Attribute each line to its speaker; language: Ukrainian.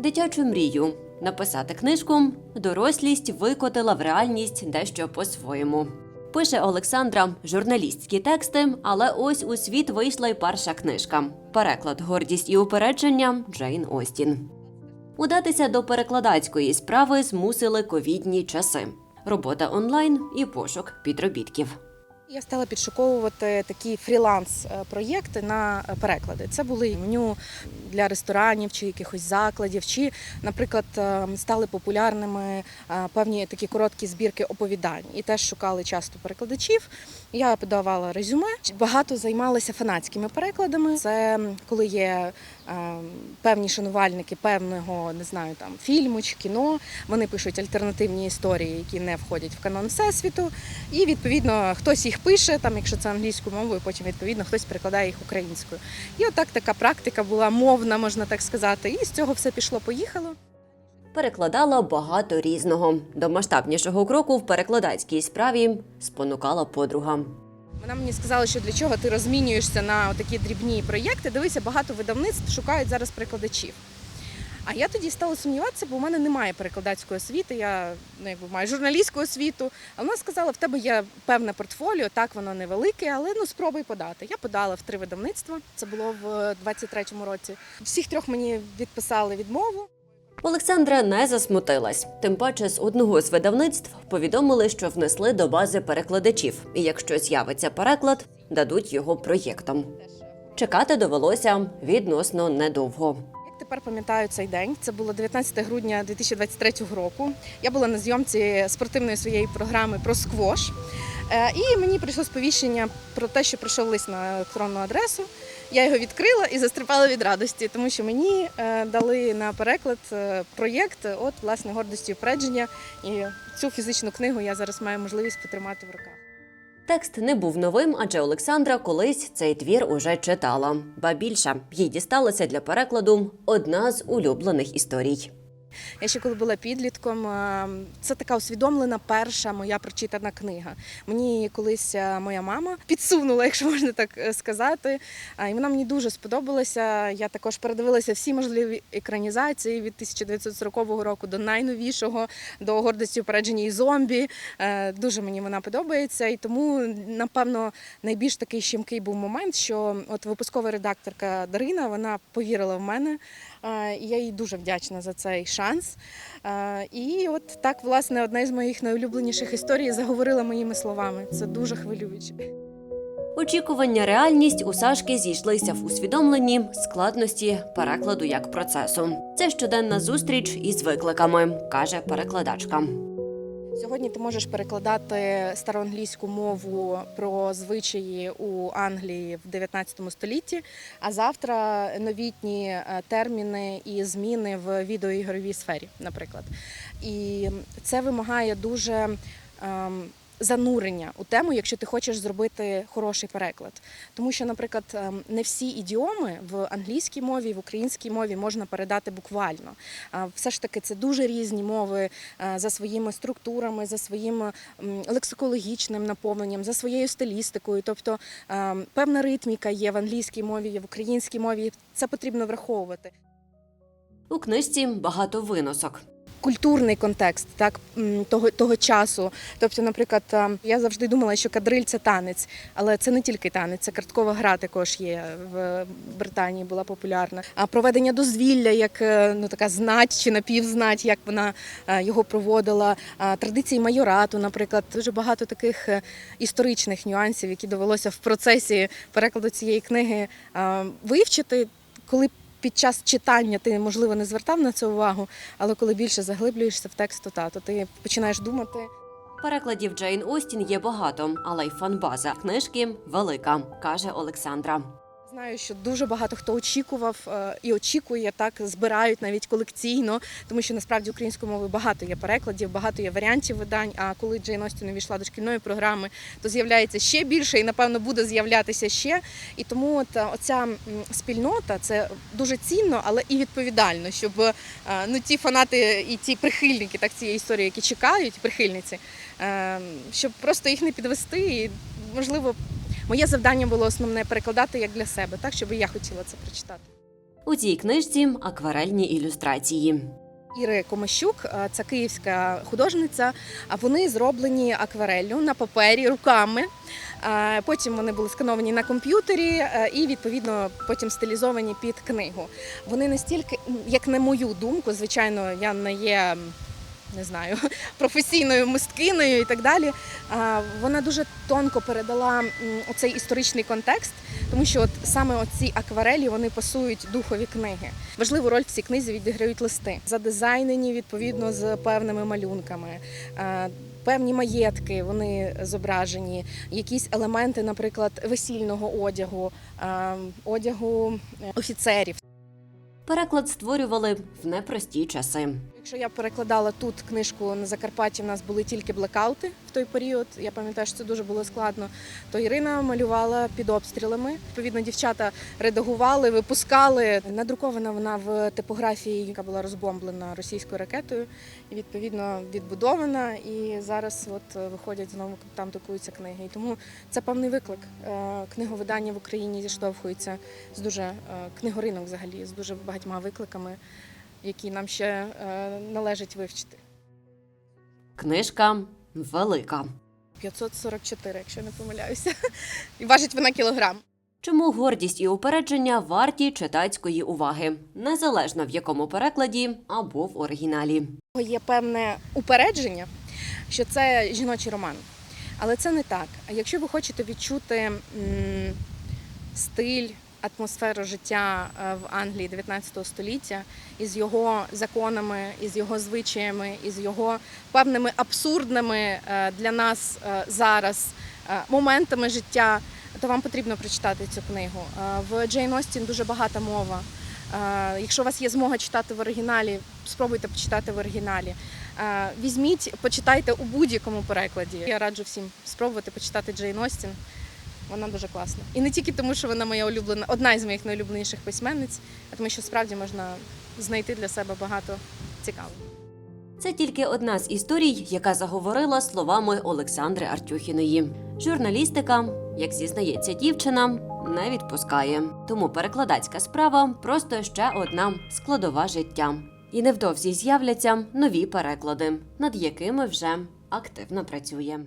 Speaker 1: Дитячу мрію написати книжку дорослість викотила в реальність дещо по-своєму. Пише Олександра журналістські тексти, але ось у світ вийшла й перша книжка. Переклад Гордість і упередження Джейн Остін. Удатися до перекладацької справи змусили ковідні часи. Робота онлайн і пошук підробітків.
Speaker 2: Я стала підшуковувати такі фріланс-проєкти на е, переклади. Це були меню для ресторанів чи якихось закладів, чи, наприклад, е, стали популярними е, певні такі короткі збірки оповідань і теж шукали часто перекладачів. Я подавала резюме. Багато займалася фанатськими перекладами. Це коли є е, певні шанувальники певного не знаю там фільму чи кіно. Вони пишуть альтернативні історії, які не входять в канон всесвіту. І відповідно хтось їх пише, там, якщо це англійською мовою, потім відповідно хтось перекладає їх українською. І отак така практика була мовна, можна так сказати. І з цього все пішло-поїхало.
Speaker 1: Перекладала багато різного. До масштабнішого кроку в перекладацькій справі спонукала подруга.
Speaker 2: Вона мені сказала, що для чого ти розмінюєшся на такі дрібні проєкти. Дивися, багато видавництв шукають зараз перекладачів. А я тоді стала сумніватися, бо в мене немає перекладацької освіти, я ну, якби маю журналістську освіту. А вона сказала, в тебе є певне портфоліо, так воно невелике, але ну спробуй подати. Я подала в три видавництва. Це було в 23-му році. Всіх трьох мені відписали відмову.
Speaker 1: Олександра не засмутилась. Тим паче з одного з видавництв повідомили, що внесли до бази перекладачів, і якщо з'явиться переклад, дадуть його проєктом. Чекати довелося відносно недовго.
Speaker 2: Тепер пам'ятаю цей день, це було 19 грудня 2023 року. Я була на зйомці спортивної своєї програми про сквош. Е, І мені прийшло сповіщення про те, що прийшов лист на електронну адресу. Я його відкрила і застрипала від радості, тому що мені е, дали на переклад е, проєкт от власне гордості упередження. І цю фізичну книгу я зараз маю можливість потримати в руках.
Speaker 1: Текст не був новим, адже Олександра колись цей твір уже читала. Ба більше їй дісталася для перекладу одна з улюблених історій.
Speaker 2: Я ще коли була підлітком, е, це така усвідомлена перша моя прочитана книга. Мені колись е, моя мама підсунула, якщо можна так е, сказати. І вона мені дуже сподобалася. Я також передивилася всі можливі екранізації від 1940 року до найновішого, до гордості упередження і зомбі. Дуже мені вона подобається. І тому, напевно, найбільш такий щемкий був момент, що от випускова редакторка Дарина вона повірила в мене. І я їй дуже вдячна за цей шанс. Е, І от так, власне, одна із моїх найулюбленіших історій заговорила моїми словами. Це дуже хвилююче.
Speaker 1: Очікування, реальність у Сашки зійшлися в усвідомленні складності перекладу як процесу. Це щоденна зустріч із викликами, каже перекладачка.
Speaker 2: Сьогодні ти можеш перекладати староанглійську мову про звичаї у Англії в 19 столітті, а завтра новітні е, терміни і зміни в відеоігровій сфері, наприклад. І це вимагає дуже ем, занурення у тему, якщо ти хочеш зробити хороший переклад. Тому що, наприклад, ем, не всі ідіоми в англійській мові, в українській мові можна передати буквально. Все ж таки, це дуже різні мови е, за своїми структурами, за своїм лексикологічним наповненням, за своєю стилістикою. Тобто ем, певна ритміка є в англійській мові, є в українській мові. Це потрібно враховувати.
Speaker 1: У книжці багато виносок.
Speaker 2: Культурний контекст так того, того часу. Тобто, наприклад, е, я завжди думала, що кадриль це танець, але це не тільки танець, це карткова гра також є в Британії, була популярна. А проведення дозвілля, як е, ну така знать чи напівзнать, як вона е, його проводила. Традиції майорату, наприклад, дуже багато таких історичних нюансів, які довелося в процесі перекладу цієї книги вивчити, коли під час читання ти можливо не звертав на це увагу, але коли більше заглиблюєшся в текст, то та, то ти починаєш думати.
Speaker 1: Перекладів Джейн Остін є багато, але й фанбаза книжки велика, каже Олександра.
Speaker 2: Знаю, що дуже багато хто очікував е, і очікує так, збирають навіть колекційно, тому що насправді українською мовою багато є перекладів, багато є варіантів видань. А коли Джейн Остін увійшла до шкільної програми, то з'являється ще більше і напевно буде з'являтися ще. І тому от е, оця спільнота це дуже цінно, але і відповідально, щоб е, ну ті фанати і ті прихильники так цієї історії, які чекають, прихильниці, е, щоб просто їх не підвести і можливо. Моє завдання було основне перекладати як для себе, так щоб я хотіла це прочитати.
Speaker 1: У цій книжці акварельні ілюстрації.
Speaker 2: Іри Комащук, це київська художниця. А вони зроблені аквареллю на папері руками. Потім вони були скановані на комп'ютері е, і відповідно потім стилізовані під книгу. Вони настільки, як на мою думку, звичайно, я не є. Не знаю, професійною мисткиною і так далі. Вона дуже тонко передала м, оцей історичний контекст, тому що от саме оці акварелі вони пасують духові книги. Важливу роль в цій книзі відіграють листи, задизайнені відповідно з певними малюнками. Е, Певні маєтки вони зображені, якісь елементи, наприклад, весільного одягу, е, одягу офіцерів.
Speaker 1: Переклад створювали в непрості часи.
Speaker 2: Якщо я перекладала тут книжку на Закарпатті, в нас були тільки блекаути в той період. Я пам'ятаю, що це дуже було складно. То Ірина малювала під обстрілами. Відповідно, дівчата редагували, випускали. Надрукована вона в типографії, яка була розбомблена російською ракетою, і відповідно відбудована. І зараз от виходять знову там друкуються книги. І тому це певний виклик. Е, Книговидання в Україні зіштовхується з дуже е, книгоринок взагалі з дуже багатьма викликами які нам ще е, належить вивчити.
Speaker 1: Книжка велика.
Speaker 2: 544, якщо не помиляюся. І важить вона кілограм.
Speaker 1: Чому гордість і упередження варті читацької уваги, незалежно в якому перекладі або в оригіналі.
Speaker 2: Є певне упередження, що це жіночий роман. Але це не так. Якщо ви хочете відчути м, стиль, атмосферу життя е, в Англії 19 століття із його законами, із його звичаями, із його певними абсурдними е, для нас е, зараз моментами життя, то вам потрібно прочитати цю книгу. В Джейн Остін дуже багата мова. Якщо у вас є змога читати в оригіналі, спробуйте почитати в оригіналі. Візьміть, почитайте у будь-якому перекладі. Я раджу всім спробувати почитати Джейн Остін. Вона дуже класна. І не тільки тому, що вона моя улюблена, одна із моїх найулюбленіших письменниць, а тому що справді можна знайти для себе багато цікавого.
Speaker 1: Це тільки одна з історій, яка заговорила словами Олександри Артюхіної. Журналістика, як зізнається дівчина, не відпускає. Тому перекладацька справа просто ще одна складова життя. І невдовзі з'являться нові переклади, над якими вже активно працює.